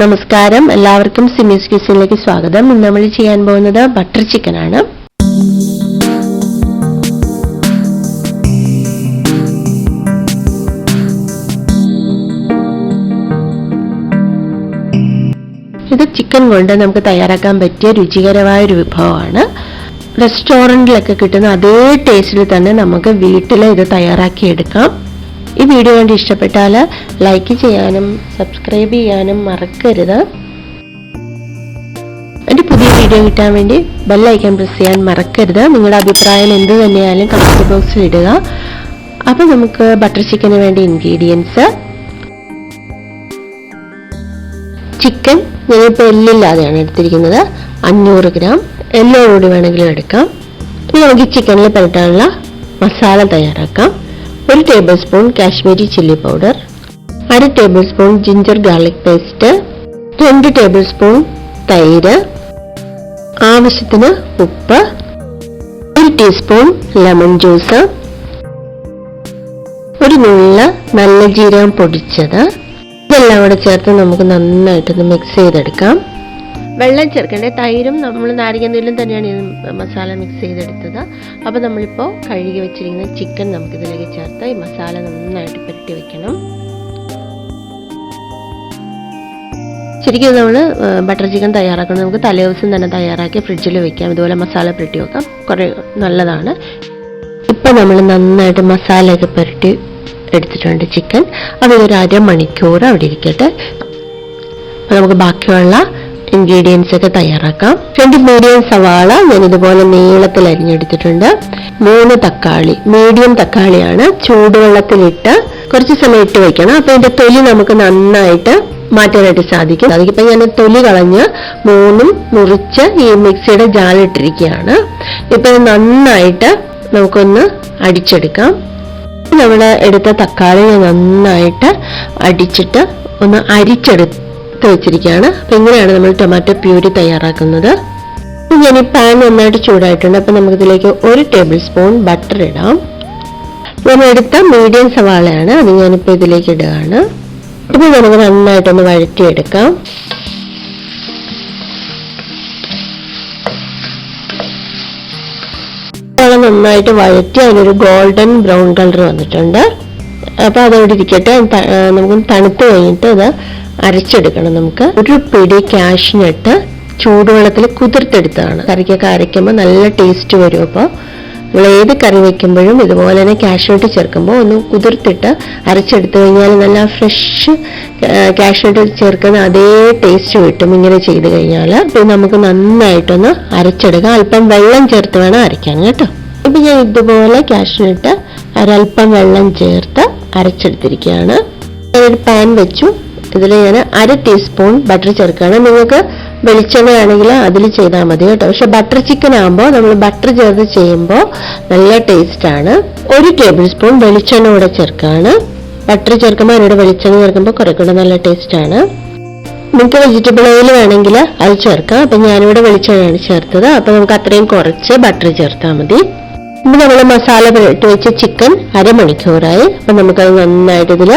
നമസ്കാരം. എല്ലാവർക്കും സിമീസ് കിച്ചണിലേക്ക് സ്വാഗതം. ഇന്ന് നമ്മൾ ചെയ്യാൻ പോകുന്നത് ബട്ടർ ചിക്കൻ ആണ്. ഇത് ചിക്കൻ കൊണ്ട് നമുക്ക് തയ്യാറാക്കാൻ പറ്റിയ രുചികരമായ ഒരു വിഭവമാണ്. റെസ്റ്റോറന്റിലൊക്കെ കിട്ടുന്ന അതേ ടേസ്റ്റിൽ തന്നെ നമുക്ക് വീട്ടിൽ ഇത് തയ്യാറാക്കി എടുക്കാം ഈ വീഡിയോ കണ്ട് ഇഷ്ടപ്പെട്ടാൽ ലൈക്ക് ചെയ്യാനും സബ്സ്ക്രൈബ് ചെയ്യാനും മറക്കരുത്. എന്റെ പുതിയ വീഡിയോ കിട്ടാൻ വേണ്ടി ബെല്ലൈക്കൺ പ്രസ് ചെയ്യാൻ മറക്കരുത്. നിങ്ങളുടെ അഭിപ്രായം എന്ത് തന്നെയായാലും കമന്റ് ബോക്സിൽ ഇടുക. അപ്പോൾ നമുക്ക് ബട്ടർ ചിക്കന് വേണ്ട ഇൻഗ്രീഡിയൻസ് ചിക്കൻ ഞാനിപ്പോൾ എല്ലില്ലാതെയാണ് എടുത്തിരിക്കുന്നത്. അഞ്ഞൂറ് ഗ്രാം എല്ലോ എല്ലോടുകൂടി വേണമെങ്കിലും എടുക്കാം. നമുക്ക് ചിക്കനിൽ പുരട്ടാനുള്ള മസാല തയ്യാറാക്കാം. ഒരു tablespoon Kashmiri chilli powder അര tablespoon ginger garlic paste രണ്ട് ടേബിൾ സ്പൂൺ തൈര് ആവശ്യത്തിന് ഉപ്പ് ഒരു ടീസ്പൂൺ ലെമൺ ജ്യൂസ് ഒരു നുള്ള നല്ല ജീരകം പൊടിച്ചത്. ഇതെല്ലാം കൂടെ ചേർത്ത് നമുക്ക് നന്നായിട്ടൊന്ന് മിക്സ് ചെയ്തെടുക്കാം. വെള്ളം ചേർക്കേണ്ട തൈരും നമ്മൾ നാരങ്ങ തന്നെയാണ് ഈ മസാല മിക്സ് ചെയ്തെടുത്തത്. അപ്പോൾ നമ്മളിപ്പോൾ കഴുകി വെച്ചിരിക്കുന്ന ചിക്കൻ നമുക്കിതിലേക്ക് ചേർത്ത് ഈ മസാല നന്നായിട്ട് പുരട്ടി വെക്കണം. ശരിക്കും നമ്മൾ ബട്ടർ ചിക്കൻ തയ്യാറാക്കണം നമുക്ക് തലേദിവസം തന്നെ തയ്യാറാക്കി ഫ്രിഡ്ജിൽ വെക്കാം. ഇതുപോലെ മസാല പുരട്ടി വെക്കാം. കുറേ നല്ലതാണ്. ഇപ്പം നമ്മൾ നന്നായിട്ട് മസാലയൊക്കെ പുരട്ടി എടുത്തിട്ടുണ്ട് ചിക്കൻ അപ്പോൾ ഒരു അരമണിക്കൂർ അവിടെ ഇരിക്കട്ടെ. അപ്പോൾ നമുക്ക് ബാക്കിയുള്ള ഇൻഗ്രീഡിയൻസ് ഒക്കെ തയ്യാറാക്കാം. രണ്ട് മീഡിയം സവാള ഞാൻ ഇതുപോലെ നീളത്തിൽ അരിഞ്ഞെടുത്തിട്ടുണ്ട്. മൂന്ന് തക്കാളി. മീഡിയം തക്കാളിയാണ് ചൂടുവെള്ളത്തിലിട്ട് കുറച്ച് സമയം ഇട്ട് വെക്കണം അപ്പൊ ഇതിന്റെ തൊലി നമുക്ക് നന്നായിട്ട് മാറ്റാനായിട്ട് സാധിക്കും. അതിപ്പോൾ ഞാൻ തൊലി കളഞ്ഞ് മൂന്നും മുറിച്ച് ഈ മിക്സിയുടെ ജാലിട്ടിരിക്കുകയാണ് ഇപ്പൊ നന്നായിട്ട് നമുക്കൊന്ന് അടിച്ചെടുക്കാം. നമ്മൾ എടുത്ത തക്കാളി നന്നായിട്ട് അടിച്ചിട്ട് ഒന്ന് അരിച്ചെടുത്ത് വെച്ചിരിക്കുകയാണ്. അപ്പം ഇങ്ങനെയാണ് നമ്മൾ ടൊമാറ്റോ പ്യൂരി തയ്യാറാക്കുന്നത്. ഞാൻ ഈ പാൻ നന്നായിട്ട് ചൂടായിട്ടുണ്ട്. അപ്പം നമുക്കിതിലേക്ക് ഒരു ടേബിൾ സ്പൂൺ ബട്ടർ ഇടാം. ഞാൻ എടുത്ത മീഡിയം സവാളയാണ്. അത് ഞാനിപ്പോൾ ഇതിലേക്ക് ഇടുകയാണ്. ഇത് നമുക്ക് നന്നായിട്ടൊന്ന് വഴറ്റിയെടുക്കാം. നന്നായിട്ട് വഴറ്റി അതിനൊരു ഗോൾഡൻ ബ്രൗൺ കളർ വന്നിട്ടുണ്ട്. അപ്പോൾ അതവിടെ ഇരിക്കട്ടെ. നമുക്ക് തണുത്ത് കഴിഞ്ഞിട്ട് അത് അരച്ചെടുക്കണം നമുക്ക്. ഒരു പിടി കാഷ്നട്ട് ചൂടുവെള്ളത്തിൽ കുതിർത്തെടുത്താണ് കറിക്കൊക്കെ അരയ്ക്കുമ്പോൾ നല്ല ടേസ്റ്റ് വരും അപ്പോൾ. നമ്മൾ ഏത് കറി വെക്കുമ്പോഴും ഇതുപോലെ തന്നെ കാഷ്നട്ട് ചേർക്കുമ്പോൾ ഒന്ന് കുതിർത്തിട്ട് അരച്ചെടുത്ത് കഴിഞ്ഞാൽ നല്ല ഫ്രഷ് കാഷ്നട്ട് ചേർക്കുന്ന അതേ ടേസ്റ്റ് കിട്ടും ഇങ്ങനെ ചെയ്ത് കഴിഞ്ഞാൽ. അപ്പോൾ നമുക്ക് നന്നായിട്ടൊന്ന് അരച്ചെടുക്കാം. അല്പം വെള്ളം ചേർത്ത് വേണം അരയ്ക്കാൻ കേട്ടോ. ഇപ്പം ഞാൻ ഇതുപോലെ കാഷ്നട്ട് ഒരല്പം വെള്ളം ചേർത്ത് അരച്ചെടുത്തിരിക്കുകയാണ്. ഞാനൊരു പാൻ വെച്ചു. ഇതിൽ ഞാൻ അര ടീസ്പൂൺ ബട്ടർ ചേർക്കുകയാണ്. നിങ്ങൾക്ക് വെളിച്ചെണ്ണ ആണെങ്കിൽ അതിൽ ചെയ്താൽ മതി കേട്ടോ. പക്ഷെ ബട്ടർ ചിക്കൻ ആകുമ്പോൾ നമ്മൾ ബട്ടർ ചേർത്ത് ചെയ്യുമ്പോൾ നല്ല ടേസ്റ്റാണ് ഒരു ടേബിൾ സ്പൂൺ വെളിച്ചെണ്ണ കൂടെ ചേർക്കുകയാണ്. ബട്ടർ ചേർക്കുമ്പോൾ അതിനോട് വെളിച്ചെണ്ണ ചേർക്കുമ്പോൾ കുറെ കൂടെ നല്ല ടേസ്റ്റാണ് നിങ്ങൾക്ക് വെജിറ്റബിൾ ഓയിൽ വേണമെങ്കിൽ അത് ചേർക്കാം. അപ്പം ഞാനിവിടെ വെളിച്ചെണ്ണയാണ് ചേർത്തത്. അപ്പം നമുക്ക് അത്രയും കുറച്ച് ബട്ടർ ചേർത്താൽ മതി. ഇന്ന് നമ്മൾ മസാല പുരട്ടി വെച്ച ചിക്കൻ അരമണിക്കൂറായി. അപ്പം നമുക്കത് നന്നായിട്ട് ഇതിൽ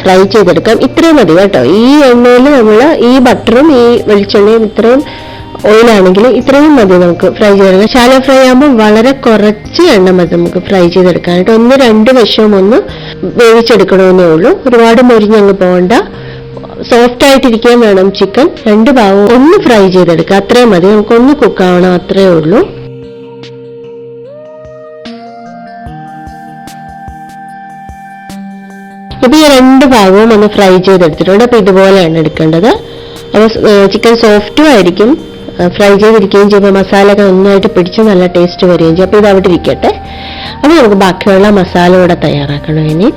ഫ്രൈ ചെയ്തെടുക്കാം. ഇത്രയും മതി കേട്ടോ. ഈ എണ്ണയിൽ നമ്മൾ ഈ ബട്ടറും ഈ വെളിച്ചെണ്ണയും ഇത്രയും ഓയിലാണെങ്കിൽ ഇത്രയും മതി നമുക്ക് ഫ്രൈ ചെയ്തെടുക്കാം. ശാല ഫ്രൈ ആകുമ്പോൾ വളരെ കുറച്ച് എണ്ണ മതി നമുക്ക് ഫ്രൈ ചെയ്തെടുക്കാനായിട്ട് ഒന്ന് രണ്ട് വശവും ഒന്ന് വേവിച്ചെടുക്കണമെന്നേ ഉള്ളൂ. ഒരുപാട് മുരിഞ്ഞങ്ങ് പോകണ്ട. സോഫ്റ്റ് ആയിട്ടിരിക്കാൻ വേണം ചിക്കൻ രണ്ട് ഭാഗവും ഒന്ന് ഫ്രൈ ചെയ്തെടുക്കുക അത്രയും മതി. നമുക്കൊന്ന് കുക്കാവണം അത്രേ ഉള്ളൂ. ഇപ്പൊ ഈ രണ്ട് ഭാഗവും ഒന്ന് ഫ്രൈ ചെയ്തെടുത്തിട്ടുണ്ട്. അപ്പൊ ഇതുപോലെയാണ് എടുക്കേണ്ടത്. അപ്പൊ ചിക്കൻ സോഫ്റ്റും ആയിരിക്കും. ഫ്രൈ ചെയ്തിരിക്കുകയും ചെയ്യുമ്പോൾ മസാല ഒക്കെ നന്നായിട്ട് പിടിച്ച് നല്ല ടേസ്റ്റ് വരികയും ചെയ്യും. അപ്പൊ ഇത് അവിടെ ഇരിക്കട്ടെ. അപ്പൊ നമുക്ക് ബാക്കിയുള്ള മസാല കൂടെ തയ്യാറാക്കണം ഇനി.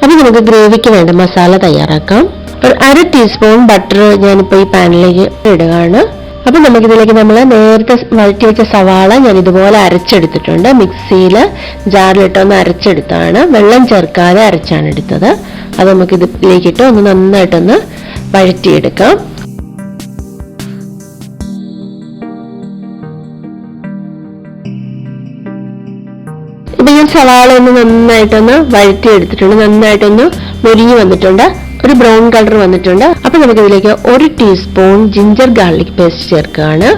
അപ്പോൾ നമുക്ക് ഗ്രേവിക്ക് വേണ്ട മസാല തയ്യാറാക്കാം. ഒരു അര ടീസ്പൂൺ ബട്ടർ ഞാനിപ്പോൾ ഈ പാനിലേക്ക് ഇടുകയാണ്. അപ്പൊ നമുക്കിതിലേക്ക് നമ്മൾ നേരത്തെ വഴറ്റി വെച്ച സവാള ഞാൻ ഇതുപോലെ അരച്ചെടുത്തിട്ടുണ്ട് മിക്സിയിൽ ജാറിലിട്ടൊന്ന് അരച്ചെടുത്താണ്. വെള്ളം ചേർക്കാതെ അരച്ചാണ് എടുത്തത്. അത് നമുക്ക് ഇതിലേക്കിട്ട് ഒന്ന് നന്നായിട്ടൊന്ന് വഴറ്റിയെടുക്കാം. ഇപ്പൊ ഞാൻ സവാള ഒന്ന് നന്നായിട്ടൊന്ന് വഴറ്റിയെടുത്തിട്ടുണ്ട്. നന്നായിട്ടൊന്ന് മുരിഞ്ഞു വന്നിട്ടുണ്ട്. ഒരു ബ്രൗൺ കളർ വന്നിട്ടുണ്ട്. അപ്പൊ നമുക്ക് ഇതിലേക്ക് ഒരു ടീസ്പൂൺ ജിഞ്ചർ ഗാർലിക് പേസ്റ്റ് ചേർക്കുകയാണ്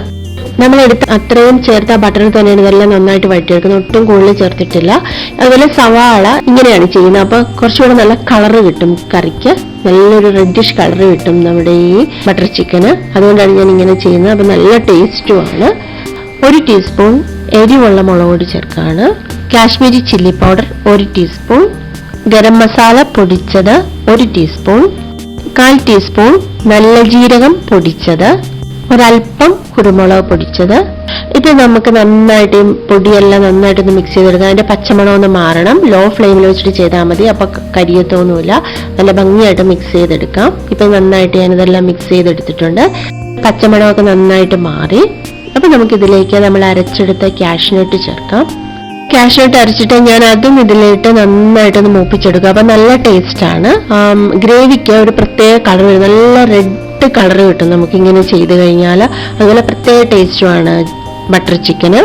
നമ്മൾ എടുത്ത് അത്രയും ചേർത്ത ബട്ടറിൽ തന്നെയാണ് ഇതെല്ലാം നന്നായിട്ട് വഴറ്റിയെടുക്കുന്നത്. ഒട്ടും കൂടുതൽ ചേർത്തിട്ടില്ല. അതുപോലെ സവാള ഇങ്ങനെയാണ് ചെയ്യുന്നത്. അപ്പൊ കുറച്ചുകൂടെ നല്ല കളറ് കിട്ടും കറിക്ക്. നല്ലൊരു റെഡിഷ് കളർ കിട്ടും നമ്മുടെ ഈ ബട്ടർ ചിക്കന് അതുകൊണ്ടാണ് ഞാൻ ഇങ്ങനെ ചെയ്യുന്നത്. അപ്പൊ നല്ല ടേസ്റ്റുമാണ് ഒരു ടീസ്പൂൺ എരിവുള്ള മുളക് പൊടി ചേർക്കാണ്. കാശ്മീരി ചില്ലി പൗഡർ ഒരു ടീസ്പൂൺ ഗരം മസാല പൊടിച്ചത് ഒരു ടീസ്പൂൺ കാൽ ടീസ്പൂൺ നല്ല ജീരകം പൊടിച്ചത് ഒരല്പം കുരുമുളക് പൊടിച്ചത്. ഇത് നമുക്ക് നന്നായിട്ട് പൊടിയെല്ലാം നന്നായിട്ടൊന്ന് മിക്സ് ചെയ്തെടുക്കാം. അതിന്റെ പച്ചമണം ഒന്ന് മാറണം. ലോ ഫ്ലെയിമിൽ വെച്ചിട്ട് ചെയ്താൽ മതി. അപ്പൊ കരിയത്തോന്നുമില്ല. നല്ല ഭംഗിയായിട്ട് മിക്സ് ചെയ്തെടുക്കാം. ഇപ്പൊ നന്നായിട്ട് ഞാനിതെല്ലാം മിക്സ് ചെയ്തെടുത്തിട്ടുണ്ട്. പച്ചമണമൊക്കെ നന്നായിട്ട് മാറി. അപ്പൊ നമുക്ക് ഇതിലേക്ക് നമ്മൾ അരച്ചെടുത്ത കാഷ്നട്ട് ചേർക്കാം. കാഷ്നട്ട് അരച്ചിട്ട് ഞാൻ അതും ഇതിലിട്ട് നന്നായിട്ടൊന്ന് മൂപ്പിച്ചെടുക്കുക അപ്പൊ നല്ല ടേസ്റ്റ് ആണ്. ആം, ഗ്രേവിക്ക് ഒരു പ്രത്യേക കളർ വരും. നല്ല റെഡ് കളർ കിട്ടും നമുക്ക് ഇങ്ങനെ ചെയ്ത് കഴിഞ്ഞാൽ. അതുപോലെ പ്രത്യേക ടേസ്റ്റുമാണ് ബട്ടർ ചിക്കന്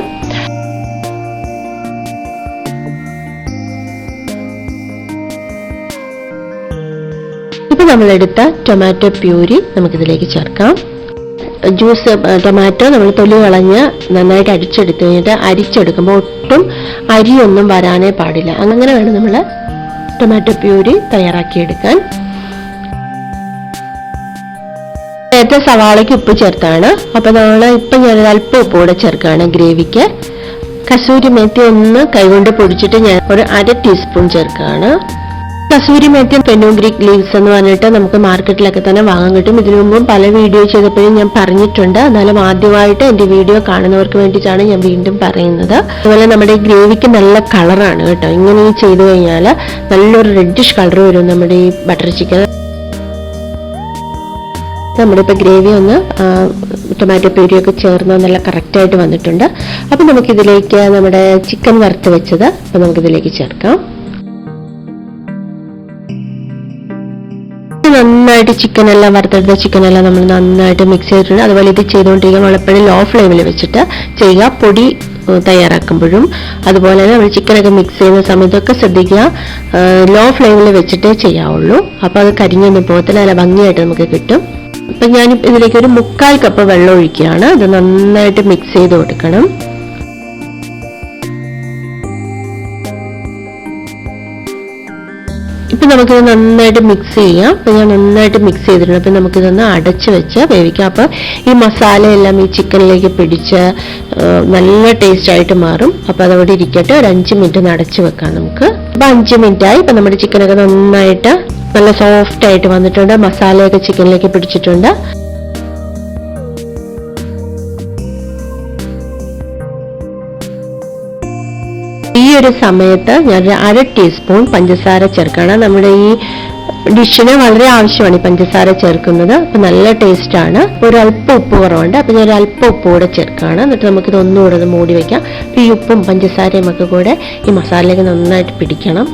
ഇപ്പൊ നമ്മളെടുത്ത ടൊമാറ്റോ പ്യൂരി നമുക്കിതിലേക്ക് ചേർക്കാം. ജ്യൂസ് ടൊമാറ്റോ നമ്മൾ തൊലി കളഞ്ഞ് നന്നായിട്ട് അടിച്ചെടുത്ത് കഴിഞ്ഞിട്ട് അരിച്ചെടുക്കുമ്പോൾ ഒട്ടും അരിയൊന്നും വരാനേ പാടില്ല. അങ്ങനെ വേണം നമ്മൾ ടൊമാറ്റോ പ്യൂരി തയ്യാറാക്കിയെടുക്കാൻ. നേരത്തെ സവാളയ്ക്ക് ഉപ്പ് ചേർത്താണ്. അപ്പോൾ നമ്മൾ ഇപ്പം ഞാൻ അല്പം ഉപ്പ് കൂടെ ചേർക്കുകയാണ് ഗ്രേവിക്ക്. കസൂരി മേത്തി ഒന്ന് കൈകൊണ്ട് പൊടിച്ചിട്ട് ഞാൻ ഒരു അര ടീസ്പൂൺ ചേർക്കുകയാണ്. കസൂരി മേത്തി ഗ്രീക്ക് ലീവ്സ് എന്ന് പറഞ്ഞിട്ട് നമുക്ക് മാർക്കറ്റിലൊക്കെ തന്നെ വാങ്ങാൻ കിട്ടും. ഇതിനു മുമ്പും പല വീഡിയോ ചെയ്തപ്പോഴും ഞാൻ പറഞ്ഞിട്ടുണ്ട്. എന്നാലും ആദ്യമായിട്ട് എന്റെ വീഡിയോ കാണുന്നവർക്ക് വേണ്ടിയിട്ടാണ് ഞാൻ വീണ്ടും പറയുന്നത്. അതുപോലെ നമ്മുടെ ഈ ഗ്രേവിക്ക് നല്ല കളറാണ് കേട്ടോ. ഇങ്ങനെ ചെയ്തു കഴിഞ്ഞാൽ നല്ലൊരു റെഡിഷ് കളർ വരും നമ്മുടെ ഈ ബട്ടർ ചിക്കൻ നമ്മുടെ ഇപ്പോൾ ഗ്രേവി ഒന്ന് ടൊമാറ്റോ പ്യൂരിയൊക്കെ ചേർന്ന് നല്ല കറക്റ്റായിട്ട് വന്നിട്ടുണ്ട്. അപ്പം നമുക്കിതിലേക്ക് നമ്മുടെ ചിക്കൻ വറുത്ത് വെച്ചത് അപ്പം നമുക്കിതിലേക്ക് ചേർക്കാം. നന്നായിട്ട് ചിക്കൻ എല്ലാം വറുത്തെടുത്ത ചിക്കൻ എല്ലാം നമ്മൾ നന്നായിട്ട് മിക്സ് ചെയ്തിട്ടുണ്ട്. അതുപോലെ ഇത് ചെയ്തുകൊണ്ടിരിക്കുമ്പോൾ എപ്പോഴും ലോ ഫ്ലെയിമിൽ വെച്ചിട്ട് ചെയ്യുക. പൊടി തയ്യാറാക്കുമ്പോഴും. അതുപോലെ തന്നെ നമ്മൾ ചിക്കനൊക്കെ മിക്സ് ചെയ്യുന്ന സമയത്തൊക്കെ ശ്രദ്ധിക്കുക. ലോ ഫ്ലെയിമിൽ വെച്ചിട്ടേ ചെയ്യാവുള്ളൂ. അപ്പോൾ അത് കരിഞ്ഞൊന്നും പോകത്തില്ല നല്ല ഭംഗിയായിട്ട് നമുക്ക് കിട്ടും. അപ്പം ഞാൻ ഇതിലേക്ക് ഒരു മുക്കാൽ കപ്പ് വെള്ളം ഒഴിക്കുകയാണ്. അത് നന്നായിട്ട് മിക്സ് ചെയ്ത് കൊടുക്കണം. ഇപ്പൊ നമുക്കിത് നന്നായിട്ട് മിക്സ് ചെയ്യാം. അപ്പം ഞാൻ നന്നായിട്ട് മിക്സ് ചെയ്തിട്ടുണ്ട്. അപ്പം നമുക്കിതൊന്ന് അടച്ച് വെച്ച് വേവിക്കാം. അപ്പോൾ ഈ മസാലയെല്ലാം ഈ ചിക്കനിലേക്ക് പിടിച്ച് നല്ല ടേസ്റ്റായിട്ട് മാറും. അപ്പോൾ അതവിടെ ഇരിക്കട്ടെ. ഒരു അഞ്ച് മിനിറ്റ് ഒന്ന് അടച്ച് വെക്കാം നമുക്ക്. അപ്പം അഞ്ച് മിനിറ്റ് ആയി. ഇപ്പൊ നമ്മുടെ ചിക്കനൊക്കെ നന്നായിട്ട് നല്ല സോഫ്റ്റ് ആയിട്ട് വന്നിട്ടുണ്ട്. മസാലയൊക്കെ ചിക്കനിലേക്ക് പിടിച്ചിട്ടുണ്ട്. ഒരു സമയത്ത് ഞാൻ ഒരു അര ടീസ്പൂൺ പഞ്ചസാര ചേർക്കണം നമ്മുടെ ഈ ഡിഷിന് വളരെ ആവശ്യമാണ് ഈ പഞ്ചസാര ചേർക്കുന്നത്. അപ്പൊ നല്ല ടേസ്റ്റ് ആണ് ഒരു അല്പം ഉപ്പ് കുറവുണ്ട്. അപ്പൊ ഞാൻ ഒരു അല്പം ഉപ്പ് കൂടെ ചേർക്കുകയാണ്. എന്നിട്ട് നമുക്കിത് ഒന്നുകൂടെ ഒന്ന് മൂടി വെക്കാം. ഈ ഉപ്പും പഞ്ചസാരയും ഒക്കെ കൂടെ ഈ മസാലയ്ക്ക് നന്നായിട്ട് പിടിക്കണം.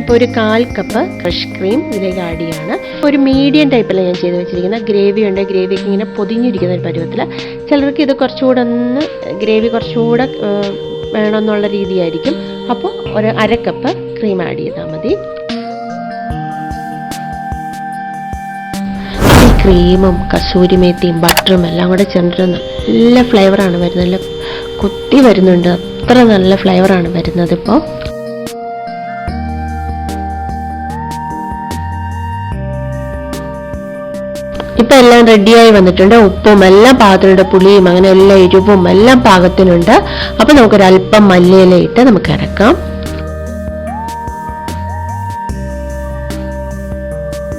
ഇപ്പോൾ ഒരു കാൽ കപ്പ് ക്രഷ് ക്രീം ഇതിലേക്ക് ആഡ് ചെയ്യാണ്. ഒരു മീഡിയം ടൈപ്പിലാണ് ഞാൻ ചെയ്ത് വെച്ചിരിക്കുന്നത്. ഗ്രേവി ഉണ്ട്. ഗ്രേവിയൊക്കെ ഇങ്ങനെ പൊതിഞ്ഞിരിക്കുന്ന ഒരു പരുവത്തിൽ ചിലർക്ക് ഇത് കുറച്ചുകൂടെ ഒന്ന് ഗ്രേവി കുറച്ചുകൂടെ വേണമെന്നുള്ള രീതിയായിരിക്കും. അപ്പോൾ ഒരു അര കപ്പ് ക്രീം ആഡ് ചെയ്താൽ മതി. ക്രീമും കസൂരി മേത്തിയും ബട്ടറും എല്ലാം കൂടെ ചേർന്നിട്ട് നല്ല ഫ്ലേവറാണ് വരുന്നത്. നല്ല കുത്തി വരുന്നുണ്ട്. അത്ര നല്ല ഫ്ലേവറാണ് വരുന്നത് ഇപ്പോൾ ഇപ്പൊ എല്ലാം റെഡിയായി വന്നിട്ടുണ്ട്. ഉപ്പും എല്ലാം പാകത്തിനുണ്ട്. പുളിയും അങ്ങനെ എല്ലാ എരിവും എല്ലാം പാകത്തിനുണ്ട്. അപ്പൊ നമുക്കൊരല്പം മല്ലിയില ഇട്ട് നമുക്ക് ഇറക്കാം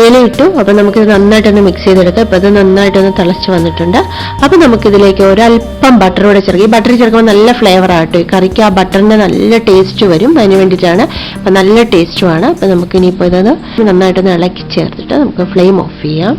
ഇല ഇട്ടു. അപ്പൊ നമുക്കിത് നന്നായിട്ടൊന്ന് മിക്സ് ചെയ്തെടുക്കാം. ഇപ്പൊ ഇത് നന്നായിട്ടൊന്ന് തിളച്ച് വന്നിട്ടുണ്ട്. അപ്പൊ നമുക്കിതിലേക്ക് ഒരല്പം ബട്ടർ കൂടെ ചേർക്കാം. ഈ ബട്ടർ ചേർക്കുമ്പോൾ നല്ല ഫ്ലേവർ ആട്ടോ ഈ കറിക്ക് ആ ബട്ടറിന്റെ നല്ല ടേസ്റ്റ് വരും. അതിന് വേണ്ടിയിട്ടാണ്. അപ്പൊ നല്ല ടേസ്റ്റുമാണ് അപ്പൊ നമുക്ക് ഇനിയിപ്പോ ഇതൊന്ന് നന്നായിട്ടൊന്ന് ഇളക്കി ചേർത്തിട്ട് നമുക്ക് ഫ്ലെയിം ഓഫ് ചെയ്യാം.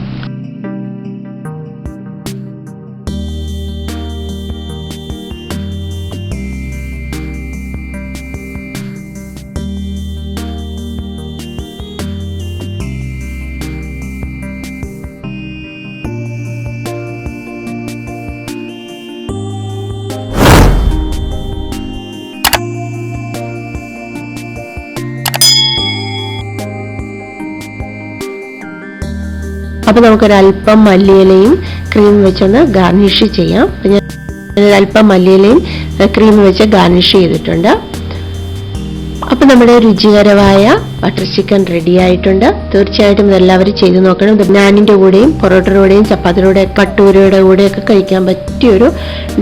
അപ്പോൾ നമുക്കൊരല്പം മല്ലിയിലയും ക്രീം വെച്ചൊന്ന് ഗാർണിഷ് ചെയ്യാം. അപ്പം ഞാൻ അല്പം മല്ലിയിലയും ക്രീം വെച്ച് ഗാർണിഷ് ചെയ്തിട്ടുണ്ട്. അപ്പം നമ്മുടെ രുചികരമായ ബട്ടർ ചിക്കൻ റെഡി ആയിട്ടുണ്ട്. തീർച്ചയായിട്ടും ഇതെല്ലാവരും ചെയ്തു നോക്കണം. നാനിന്റെ കൂടെയും പൊറോട്ടയുടെയും ചപ്പാത്തിയുടെ കൂടെ കട്ടൂരയുടെ കൂടെയൊക്കെ കഴിക്കാൻ പറ്റിയൊരു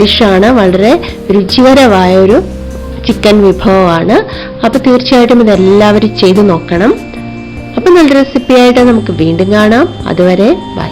ഡിഷാണ്. വളരെ രുചികരമായ ഒരു ചിക്കൻ വിഭവമാണ്. അപ്പോൾ തീർച്ചയായിട്ടും ഇതെല്ലാവരും ചെയ്തു നോക്കണം. അപ്പം നല്ല റെസിപ്പിയായിട്ട് നമുക്ക് വീണ്ടും കാണാം. അതുവരെ ബൈ.